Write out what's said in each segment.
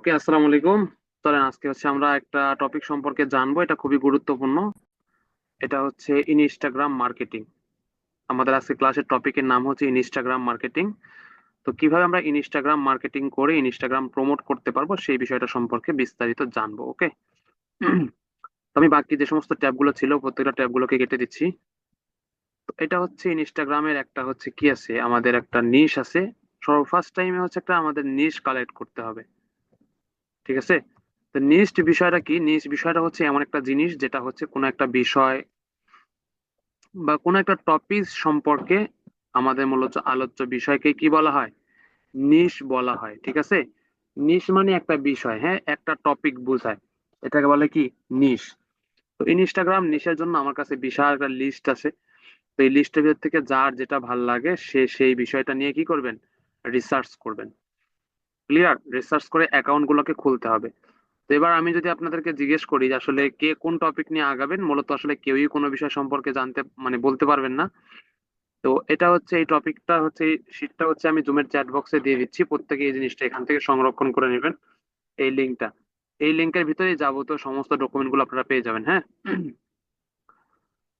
ওকে, আসসালামু আলাইকুম। চলেন আজকে হচ্ছে আমরা একটা টপিক সম্পর্কে জানব, এটা খুবই গুরুত্বপূর্ণ। এটা হচ্ছে ইনস্টাগ্রাম মার্কেটিং আমাদের আজকে ক্লাসের টপিকের নাম হচ্ছে ইনস্টাগ্রাম মার্কেটিং তো কীভাবে আমরা ইনস্টাগ্রাম মার্কেটিং করে ইনস্টাগ্রাম প্রমোট করতে পারব, সেই বিষয়টা সম্পর্কে বিস্তারিত জানব, ওকে? আমি বাকি যে সমস্ত ট্যাবগুলো ছিল, প্রত্যেকটা ট্যাবগুলোকে কেটে দিচ্ছি। তো এটা হচ্ছে ইনস্টাগ্রামের একটা হচ্ছে কি আছে? আমাদের একটা নিশ আছে। সর্ব ফার্স্ট টাইমে হচ্ছে একটা আমাদের নিশ কালেক্ট করতে হবে। ঠিক আছে? তো নিস্ট বিষয়টা কি? নিস্ট বিষয়টা হচ্ছে এমন একটা জিনিস যেটা হচ্ছে কোনো একটা বিষয় বা কোনো একটা টপিক সম্পর্কে আমাদের মূলত আলোচ্য বিষয়কে কি বলা হয়? নিশ বলা হয়, ঠিক আছে? নিশ মানে একটা বিষয় হ্যাঁ? একটা টপিক বোঝায়। এটাকে বলে কি? নিশ তো ইনস্টাগ্রাম নিশের জন্য আমার কাছে বিশাল একটা লিস্ট আছে। তো এই লিস্টের ভিতর থেকে যার যেটা ভালো লাগে সে সেই বিষয়টা নিয়ে কি করবেন? রিসার্চ করবেন। ক্লিয়ার রিসার্চ করে অ্যাকাউন্ট গুলোকে খুলতে হবে। তো এবার আমি যদি আপনাদেরকে জিজ্ঞেস করি যে আসলে কে কোন টপিক নিয়ে আগাবেন, মূলত আসলে কেউই কোনো বিষয় সম্পর্কে জানতে মানে বলতে পারবেন না। তো এটা হচ্ছে এই টপিকটা হচ্ছে, এই শীটটা হচ্ছে আমি জুমের চ্যাট বক্সে দিয়ে দিচ্ছি। প্রত্যেকে এই জিনিসটা এখান থেকে সংরক্ষণ করে নেবেন এই লিঙ্কটা এই লিঙ্কের ভিতরে যাবতীয় সমস্ত ডকুমেন্টগুলো আপনারা পেয়ে যাবেন হ্যাঁ?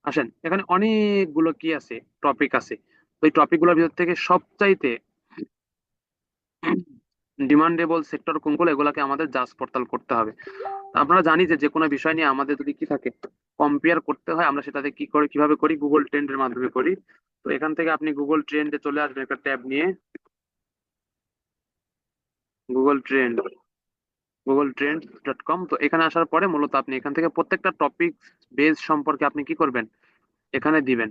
আসেন, এখানে অনেকগুলো কি আছে টপিক আছে। ওই টপিকগুলোর ভিতর থেকে সবচাইতে ডিমান্ডেবল সেক্টর কোনগুলো এগুলাকে আমাদের জাজ পড়তাল করতে হবে। আপনারা জানি যে যে কোনো বিষয় নিয়ে আমাদের যদি কি থাকে কম্পেয়ার করতে হয়, আমরা সেটাতে কি করে, কীভাবে করি গুগল ট্রেন্ডের মাধ্যমে করি। তো এখান থেকে আপনি গুগল ট্রেন্ডে চলে আসবেন একটা ট্যাব নিয়ে। Google trend Google trend dot com তো এখানে আসার পরে মূলত আপনি এখান থেকে প্রত্যেকটা টপিক বেস সম্পর্কে আপনি কি করবেন, এখানে দিবেন।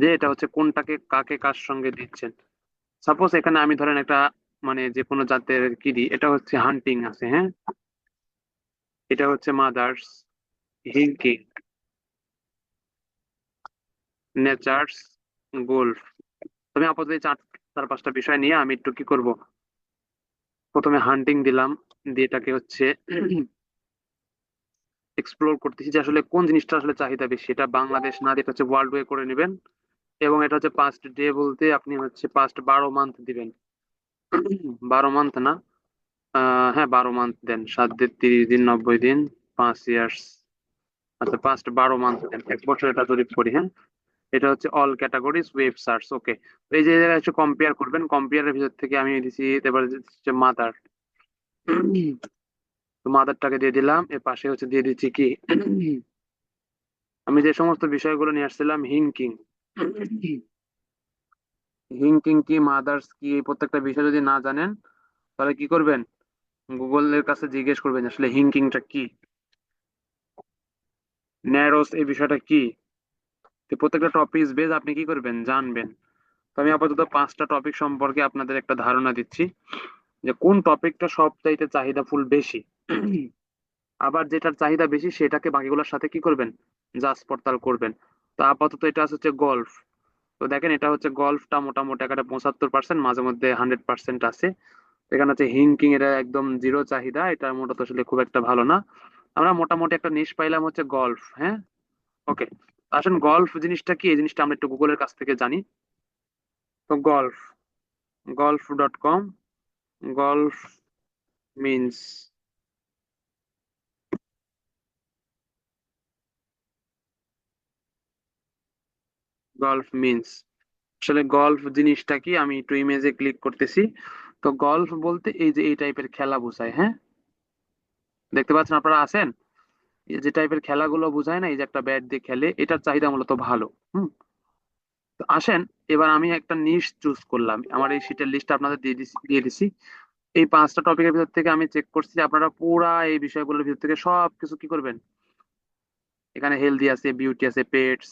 যে এটা হচ্ছে কোনটাকে কাকে কার সঙ্গে দিচ্ছেন। সাপোজ এখানে আমি ধরেন একটা মানে যে কোনো জাতের কি দিই এটা হচ্ছে হান্টিং আছে হ্যাঁ? এটা হচ্ছে মাদার্স হিলকিং নেচার্স গোল্ফ আমি আপাতত এই চার চার পাঁচটা বিষয় নিয়ে আমি একটু কি করব? প্রথমে হান্টিং দিলাম, দিয়ে এটাকে হচ্ছে এক্সপ্লোর করতেছি যে আসলে কোন জিনিসটা আসলে চাহিদা বেশি। এটা বাংলাদেশ না, এটা হচ্ছে ওয়ার্ল্ড ওয়ে করে নেবেন। এবং এটা হচ্ছে পাস্ট ডে বলতে আপনি হচ্ছে পাস্ট বারো মান্থ দিবেন। বারো মান্থ না। হ্যাঁ বারো মান্থ দেন। সাত দিন, তিরিশ দিন, নব্বই দিন, পাঁচ ইয়ার্স আচ্ছা পাঁচটা বারো মান্থ দেন। এক বছর এটা জরিপ করি হ্যাঁ? এটা হচ্ছে all categories web search okay এই যে জায়গায় হচ্ছে কম্পেয়ার করবেন কম্পেয়ারের ভিতর থেকে আমি দিছি এবারে হচ্ছে মাদার তো মাদারটাকে দিয়ে দিলাম, এর পাশে হচ্ছে দিয়ে দিচ্ছি কি? আমি যে সমস্ত বিষয়গুলো নিয়ে আসছিলাম হিংকিং হিংকিং কি মাদার্স কি, এই প্রত্যেকটা বিষয় যদি না জানেন, তাহলে কি করবেন? গুগলের কাছে জিজ্ঞেস করবেন, আসলে হিংকিংটা কি? ন্যারোস এই বিষয়টা কি? প্রত্যেকটা টপিক বেজ আপনি কি করবেন? জানবেন। তো আমি আপাতত পাঁচটা টপিক সম্পর্কে আপনাদের একটা ধারণা দিচ্ছি, যে কোন টপিকটা সব চাইতে চাহিদা ফুল বেশি? আবার যেটার চাহিদা বেশি, সেটাকে বাকিগুলোর সাথে কি করবেন? জাজ পড়তাল করবেন। তো আপাতত এটা হচ্ছে গল্ফ। তো দেখেন এটা হচ্ছে গল্ফটা মোটামুটি একটা পঁচাত্তর পার্সেন্ট মাঝে মধ্যে হান্ড্রেড পার্সেন্ট আছে। এখানে হচ্ছে হিংকিং এটা একদম জিরো চাহিদা এটা মোটামুটি আসলে খুব একটা ভালো না। আমরা মোটামুটি একটা নিশ পাইলাম হচ্ছে গল্ফ হ্যাঁ? ওকে আসেন গল্ফ জিনিসটা কি? এই জিনিসটা আমরা একটু গুগলের কাছ থেকে জানি। তো golf golf dot com golf means golf means আসলে গল্ফ জিনিসটা কি? আমি একটু ইমেজে ক্লিক করতেছি। তো গল্ফ বলতে এই যে এই টাইপের খেলা বোঝায় হ্যাঁ? দেখতে পাচ্ছেন আপনারা আছেন? যে টাইপের খেলাগুলো বোঝায় না, এই যে একটা ব্যাট দিয়ে খেলে, এটার চাহিদা মূলত ভালো, হুম? তো আসেন, এবার আমি একটা নিশ চুজ করলাম। আমার এই শীটের লিস্ট আপনাদের দিয়ে দিছি দিয়ে দিছি। এই পাঁচটা টপিকের ভিতর থেকে আমি চেক করছি আপনারা পুরা এই বিষয়গুলোর ভিতর থেকে সব কিছু কি করবেন? এখানে হেলদি আছে বিউটি আছে পেটস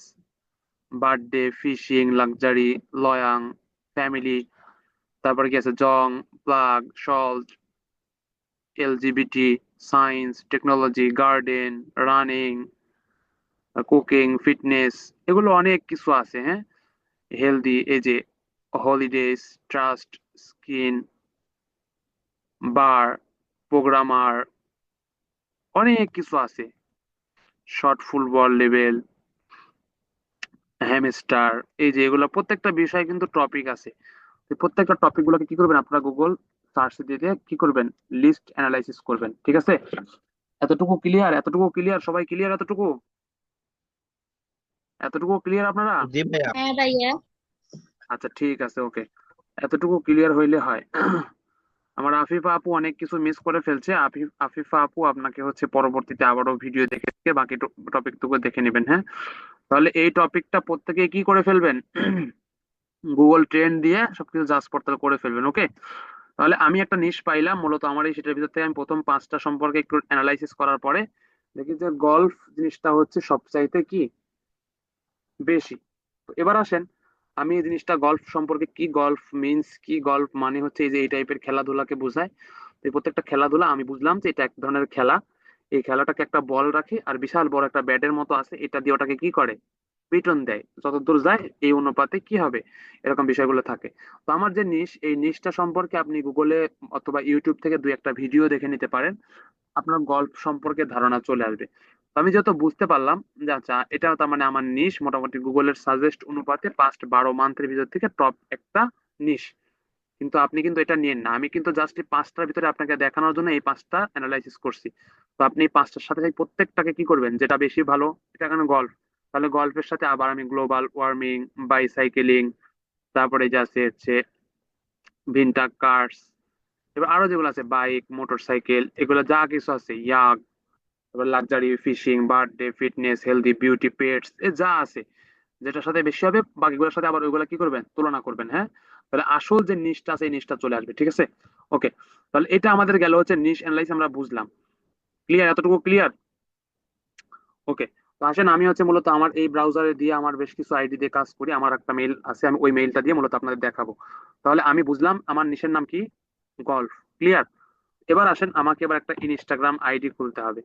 বার্থডে, ফিশিং, লাক্সারি, লয়াং, ফ্যামিলি, তারপরে কি আছে? জং, plug salt LGBT, science, technology, garden, running, cooking, fitness, এগুলো অনেক কিছু আছে হ্যাঁ? হেলদি, এই যে holidays trust, skin, bar, programmer, অনেক কিছু আছে। শর্ট ফুটবল লেভেল হ্যামস্টার এই যে এগুলো প্রত্যেকটা বিষয় কিন্তু টপিক আছে। প্রত্যেকটা টপিক গুলোকে কি করবেন আপনারা গুগল সার্চ দিয়ে দিয়ে কি করবেন? লিস্ট অ্যানালাইসিস করবেন ঠিক আছে? এতটুকু ক্লিয়ার এতটুকু ক্লিয়ার সবাই ক্লিয়ার এতটুকু? এতটুকু ক্লিয়ার আপনারা? জি ভাইয়া। হ্যাঁ ভাইয়া। আচ্ছা ঠিক আছে ওকে এতটুকু ক্লিয়ার হইলে হয়। আমার আফিফা আপু অনেক কিছু মিস করে ফেলছে। আফিফা আপু আপনাকে হচ্ছে পরবর্তীতে আবারও ভিডিও দেখে দেখে বাকি টপিক টুকু দেখে নেবেন হ্যাঁ? তাহলে এই টপিকটা প্রত্যেকে কি করে ফেলবেন? গুগল ট্রেন্ড দিয়ে সবকিছু জাজ পড়তাল করে ফেলবেন ওকে তাহলে আমি একটা নিশ পাইলাম, মূলত আমার এই সেটার ভিতর থেকে আমি প্রথম পাঁচটা সম্পর্কে একটু অ্যানালাইসিস করার পরে দেখি যে গল্ফ জিনিসটা হচ্ছে সবচাইতে কি? বেশি। এবার আসেন আমি এই জিনিসটা গল্ফ সম্পর্কে কি গল্ফ মিন্স কি গল্ফ মানে হচ্ছে এই যে এই টাইপের খেলাধুলাকে বোঝায়। তো প্রত্যেকটা খেলাধুলা আমি বুঝলাম যে এটা এক ধরনের খেলা। এই খেলাটাকে একটা বল রাখে আর বিশাল বড় একটা ব্যাটের মতো আছে, এটা দিয়ে ওটাকে কি করে? রিটার্ন দেয়। যতদূর যায় এই অনুপাতে কি হবে? এরকম বিষয়গুলো থাকে। তো আমার যে নিশ এই নিশটা সম্পর্কে আপনি গুগলে অথবা ইউটিউব থেকে দুই একটা ভিডিও দেখে নিতে পারেন। আপনার গল্প সম্পর্কে ধারণা চলে আসবে। আমি যত বুঝতে পারলাম, যে আচ্ছা এটা তার মানে আমার নিশ মোটামুটি গুগলের সাজেস্ট অনুপাতে পাঁচ বারো মান্থের ভিতর থেকে টপ একটা নিশ কিন্তু আপনি কিন্তু এটা নিয়েন না। আমি কিন্তু জাস্ট এই পাঁচটার ভিতরে আপনাকে দেখানোর জন্য এই পাঁচটা অ্যানালাইসিস করছি। তো আপনি এই পাঁচটার সাথে প্রত্যেকটাকে কি করবেন? যেটা বেশি ভালো, এটা কেন গল্ফ তাহলে গল্পের সাথে আবার আমি গ্লোবাল ওয়ার্মিং বাইসাইকেলিং তারপরে যে আছে হচ্ছে ভিনটা কার্স এবার আরও যেগুলো আছে বাইক মোটর সাইকেল এগুলো যা কিছু আছে ইয়াক তারপর luxury fishing birthday fitness healthy beauty pets এ যা আছে, যেটার সাথে বেশি হবে, বাকিগুলোর সাথে আবার ওইগুলো কি করবেন? তুলনা করবেন হ্যাঁ? তাহলে আসল যে নিশটা আছে, এই নিশটা চলে আসবে, ঠিক আছে? ওকে তাহলে এটা আমাদের গেল হচ্ছে নিশ অ্যানালাইস আমরা বুঝলাম। ক্লিয়ার এতটুকু ক্লিয়ার ওকে তো আসেন, আমি হচ্ছে মূলত আমার এই ব্রাউজারে দিয়ে আমার বেশ কিছু আইডি দিয়ে কাজ করি। আমার একটা মেইল আছে, আমি ওই মেইলটা দিয়ে মূলত আপনাদের দেখাবো। তাহলে আমি বুঝলাম, আমার নিশের নাম কি? গল্ফ ক্লিয়ার এবার আসেন, আমাকে এবার একটা ইনস্টাগ্রাম আইডি খুলতে হবে।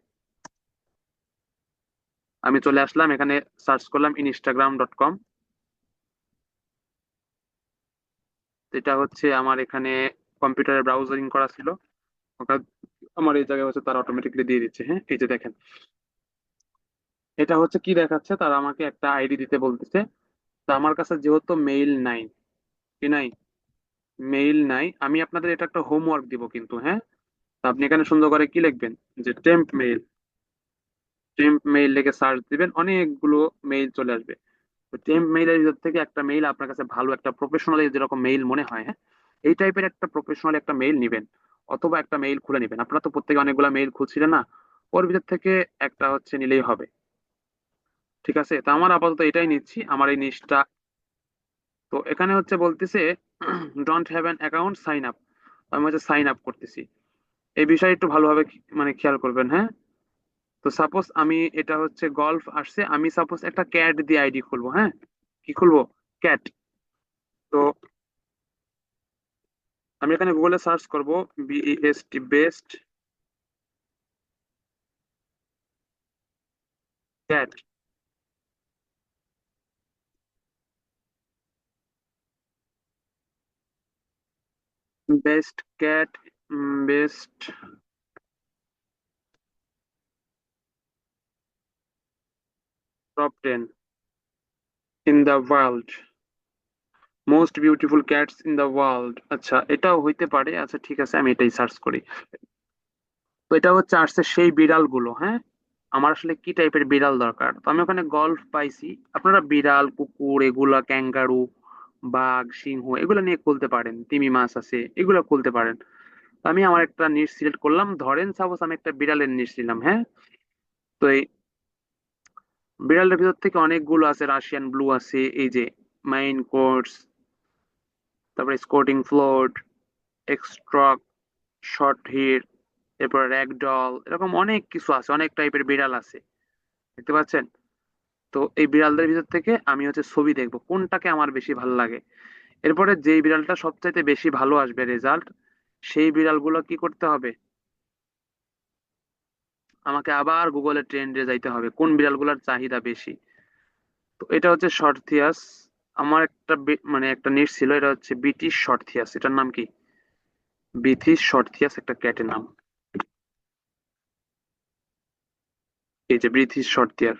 আমি চলে আসলাম, এখানে সার্চ করলাম ইনস্টাগ্রাম ডট কম এটা হচ্ছে আমার এখানে কম্পিউটারে ব্রাউজারিং করা ছিল। আমার এই জায়গায় হচ্ছে তারা অটোমেটিকলি দিয়ে দিচ্ছে হ্যাঁ? এই যে দেখেন। এটা হচ্ছে কি দেখাচ্ছে? তারা আমাকে একটা আইডি দিতে বলতেছে। তা আমার কাছে যেহেতু মেইল নাই, কি নাই? মেইল নাই। আমি আপনাদের এটা একটা হোমওয়ার্ক দিব কিন্তু হ্যাঁ? আপনি এখানে সুন্দর করে কি লিখবেন? যে টেম্প মেইল টেম্প মেইল লিখে সার্চ দিবেন, অনেকগুলো মেইল চলে আসবে। তো টেম্প মেইলের ভিতর থেকে একটা মেইল আপনার কাছে ভালো, একটা প্রফেশনাল যেরকম মেইল মনে হয় হ্যাঁ এই টাইপের একটা প্রফেশনাল একটা মেইল নিবেন, অথবা একটা মেইল খুলে নিবেন। আপনারা তো প্রত্যেকে অনেকগুলো মেইল খুঁজছিলেন না, ওর ভিতর থেকে একটা হচ্ছে নিলেই হবে। ঠিক আছে? তো আমার আপাতত এটাই নিচ্ছি, আমার এই নিচটা তো এখানে হচ্ছে বলতেছে don't have an account sign up আমি হচ্ছে সাইন আপ করতেছি। এই বিষয়ে একটু ভালোভাবে মানে খেয়াল করবেন হ্যাঁ? তো সাপোজ আমি এটা হচ্ছে গল্ফ আসছে, আমি সাপোজ একটা ক্যাট দিয়ে আইডি খুলবো হ্যাঁ? কি খুলবো? ক্যাট তো আমি এখানে গুগলে সার্চ করব BST best cat best cat best top ten in the world most beautiful cats in the world আচ্ছা এটাও হইতে পারে। আচ্ছা ঠিক আছে, আমি এটাই সার্চ করি। তো এটা হচ্ছে আসছে সেই বিড়ালগুলো হ্যাঁ? আমার আসলে কি টাইপের বিড়াল দরকার? তো আমি ওখানে গল্ফ পাইছি। আপনারা বিড়াল, কুকুর, এগুলা ক্যাঙ্গারু বাঘ, সিংহ, এগুলো নিয়ে খুলতে পারেন। তিমি মাছ আছে, এগুলো খুলতে পারেন। আমি আমার একটা নিট সিলেক্ট করলাম। ধরেন সাপোজ আমি একটা বিড়ালের নিট নিলাম হ্যাঁ? তো এই বিড়ালের ভিতর থেকে অনেকগুলো আছে রাশিয়ান ব্লু আছে, এই যে মাইন কোর্স তারপরে Scottish fold exotic short hit এরপর র্যাগডল এরকম অনেক কিছু আছে, অনেক টাইপের বিড়াল আছে। দেখতে পাচ্ছেন? তো এই বিড়ালদের ভিতর থেকে আমি হচ্ছে ছবি দেখব, কোনটাকে আমার বেশি ভালো লাগে। এরপরে যেই বিড়ালটা সবচাইতে বেশি ভালো আসবে রেজাল্ট সেই বিড়ালগুলো কি করতে হবে? আমাকে আবার গুগলে ট্রেন্ডে যাইতে হবে, কোন বিড়ালগুলোর চাহিদা বেশি? তো এটা হচ্ছে শর্টথিয়াস আমার একটা মানে একটা নিট ছিল, এটা হচ্ছে ব্রিটিশ শর্টথিয়াস এটার নাম কি? ব্রিটিশ শর্টথিয়াস একটা ক্যাটের নাম। এই যে ব্রিটিশ শর্টথিয়ার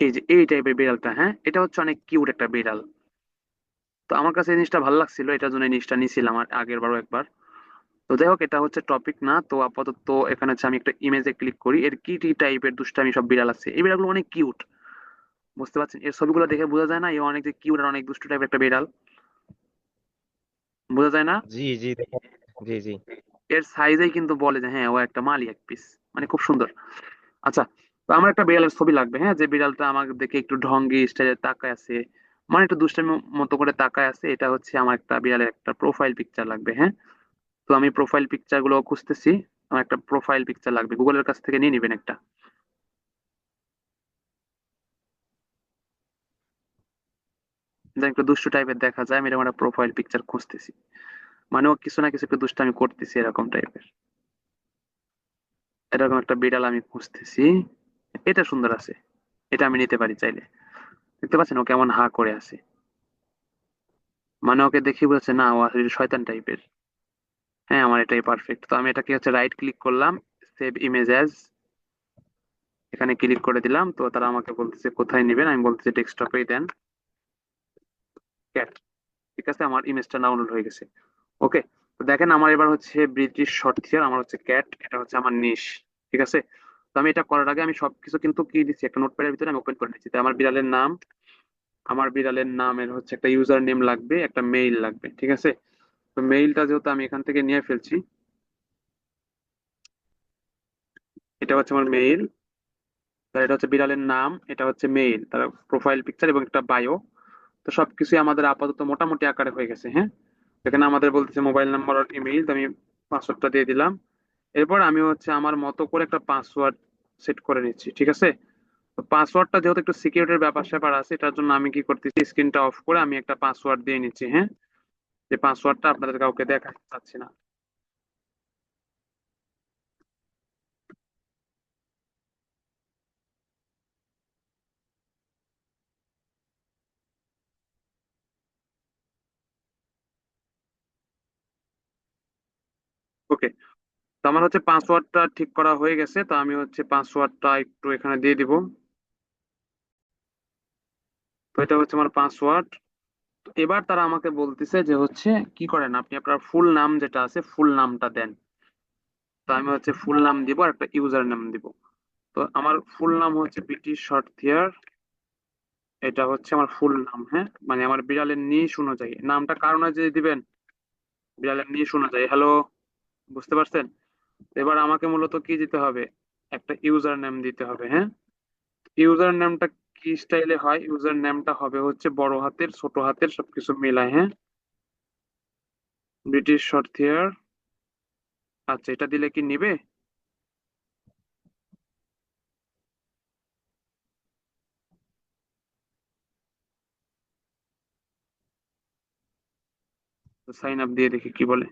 এই যে এই টাইপের বিড়ালটা হ্যাঁ? এটা হচ্ছে অনেক কিউট একটা বিড়াল। তো আমার কাছে এই জিনিসটা ভালো লাগছিল, এটার জন্য এই জিনিসটা নিয়েছিলাম আগের বারও একবার। তো যাই হোক এটা হচ্ছে টপিক না। তো আপাতত এখানে হচ্ছে আমি একটা ইমেজে ক্লিক করি। এর কি কি টাইপের দুষ্টামি সব বিড়াল আছে? এই বিড়ালগুলো অনেক কিউট বুঝতে পারছেন? এর ছবিগুলো দেখে বোঝা যায় না? এ অনেক যে কিউট আর অনেক দুষ্টু টাইপের একটা বিড়াল। বোঝা যায় না? জি জি জি জি এর সাইজেই কিন্তু বলে যে হ্যাঁ ও একটা মালি এক পিস মানে খুব সুন্দর। আচ্ছা তো আমার একটা বিড়ালের ছবি লাগবে হ্যাঁ? যে বিড়ালটা আমাকে দেখে একটু ঢঙ্গি স্টাইলে তাকায় আছে। মানে একটু দুষ্টামি মতো করে তাকায় আছে। এটা হচ্ছে আমার একটা বিড়ালের একটা প্রোফাইল পিকচার লাগবে হ্যাঁ? তো আমি প্রোফাইল পিকচারগুলো খুঁজতেছি। আমার একটা প্রোফাইল পিকচার লাগবে। গুগলের কাছ থেকে নিয়ে নিবেন একটা। একটু দুষ্টু টাইপের দেখা যায়, আমি এরকম একটা প্রোফাইল পিকচার খুঁজতেছি। মানে ও কিছু না কিছু একটু দুষ্টামি করতেছি এরকম টাইপের এরকম একটা বিড়াল আমি খুঁজতেছি। এটা সুন্দর আছে। এটা আমি নিতে পারি চাইলে। দেখতে পাচ্ছেন? ও কেমন হা করে আছে। মানে ওকে দেখি বলছে না, ও শয়তান টাইপের হ্যাঁ আমার এটাই পারফেক্ট তো আমি এটাকে হচ্ছে রাইট ক্লিক করলাম সেভ ইমেজ অ্যাজ এখানে ক্লিক করে দিলাম। তো তারা আমাকে বলতেছে, কোথায় নেবেন? আমি বলতেছি ডেস্কটপেই দেন। ক্যাট ঠিক আছে, আমার ইমেজটা ডাউনলোড হয়ে গেছে। ওকে তো দেখেন আমার এবার হচ্ছে ব্রিটিশ শর্ট থিয়ার আমার হচ্ছে ক্যাট এটা হচ্ছে আমার নিশ ঠিক আছে? তো আমি এটা করার আগে আমি সবকিছু কিন্তু কি দিচ্ছি একটা নোটপ্যাডের ভিতরে আমি ওপেন করে নিচ্ছি আমার বিড়ালের নাম, আমার বিড়ালের নামের হচ্ছে একটা ইউজার নেম লাগবে, একটা মেইল লাগবে। ঠিক আছে? তো মেইলটা যেহেতু আমি এখান থেকে নিয়ে ফেলছি, এটা হচ্ছে আমার মেইল এটা হচ্ছে বিড়ালের নাম, এটা হচ্ছে মেইল তার প্রোফাইল পিকচার এবং একটা বায়ো তো সবকিছুই আমাদের আপাতত মোটামুটি আকারে হয়ে গেছে হ্যাঁ? এখানে আমাদের বলতেছে মোবাইল নাম্বার আর ইমেইল তো আমি পাসওয়ার্ডটা দিয়ে দিলাম। এরপর আমি হচ্ছে আমার মতো করে একটা পাসওয়ার্ড সেট করে নিচ্ছি, ঠিক আছে? তো পাসওয়ার্ডটা যেহেতু একটু সিকিউরিটির ব্যাপার স্যাপার আছে, এটার জন্য আমি কি করতেছি স্ক্রিনটা অফ করে আমি একটা পাসওয়ার্ড দিয়ে নিচ্ছি হ্যাঁ? যে পাসওয়ার্ডটা আপনাদের কাউকে দেখাতে চাচ্ছি না। ওকে তো আমার হচ্ছে পাসওয়ার্ডটা ঠিক করা হয়ে গেছে, তো আমি হচ্ছে পাসওয়ার্ডটা একটু এখানে দিয়ে দিব। তো এটা হচ্ছে আমার পাসওয়ার্ড এবার তারা আমাকে বলতেছে যে হচ্ছে, কি করেন আপনি? আপনার ফুল নাম যেটা আছে ফুল নামটা দেন। তো আমি হচ্ছে ফুল নাম দিব আর একটা ইউজার নাম দিব। তো আমার ফুল নাম হচ্ছে বিটি শর্ট থিয়ার এটা হচ্ছে আমার ফুল নাম হ্যাঁ? মানে আমার বিড়ালের নিশ অনুযায়ী নামটা কারণ যে দিবেন? বিড়ালের নিশ অনুযায়ী হ্যালো বুঝতে পারছেন? এবার আমাকে মূলত কি দিতে হবে? একটা ইউজার নেম দিতে হবে হ্যাঁ? ইউজার নেমটা কি স্টাইলে হয়? ইউজার নেমটা হবে হচ্ছে বড় হাতের, ছোট হাতের, সবকিছু মিলায় হ্যাঁ? ব্রিটিশ শর্ট থিয়ার আচ্ছা এটা দিলে কি নিবে? সাইন আপ দিয়ে দেখি কি বলে।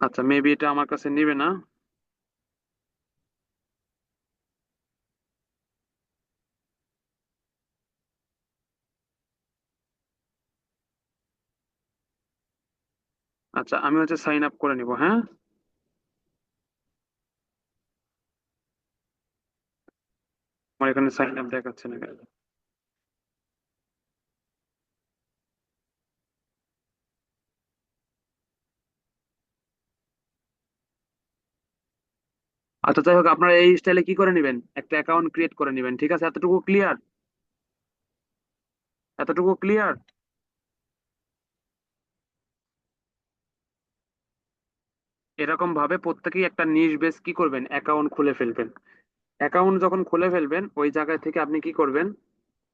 আচ্ছা মেবি এটা আমার কাছে নিবে না। আচ্ছা আমি হচ্ছে সাইন আপ করে নিব হ্যাঁ? আমার এখানে সাইন আপ দেখাচ্ছে না। আচ্ছা যাই হোক, আপনারা এই স্টাইলে কি করে নেবেন? একটা অ্যাকাউন্ট ক্রিয়েট করে নেবেন, ঠিক আছে? এতটুকু ক্লিয়ার এতটুকু ক্লিয়ার এরকম ভাবে প্রত্যেকেই একটা নিজ বেস কি করবেন? অ্যাকাউন্ট খুলে ফেলবেন। অ্যাকাউন্ট যখন খুলে ফেলবেন, ওই জায়গা থেকে আপনি কি করবেন?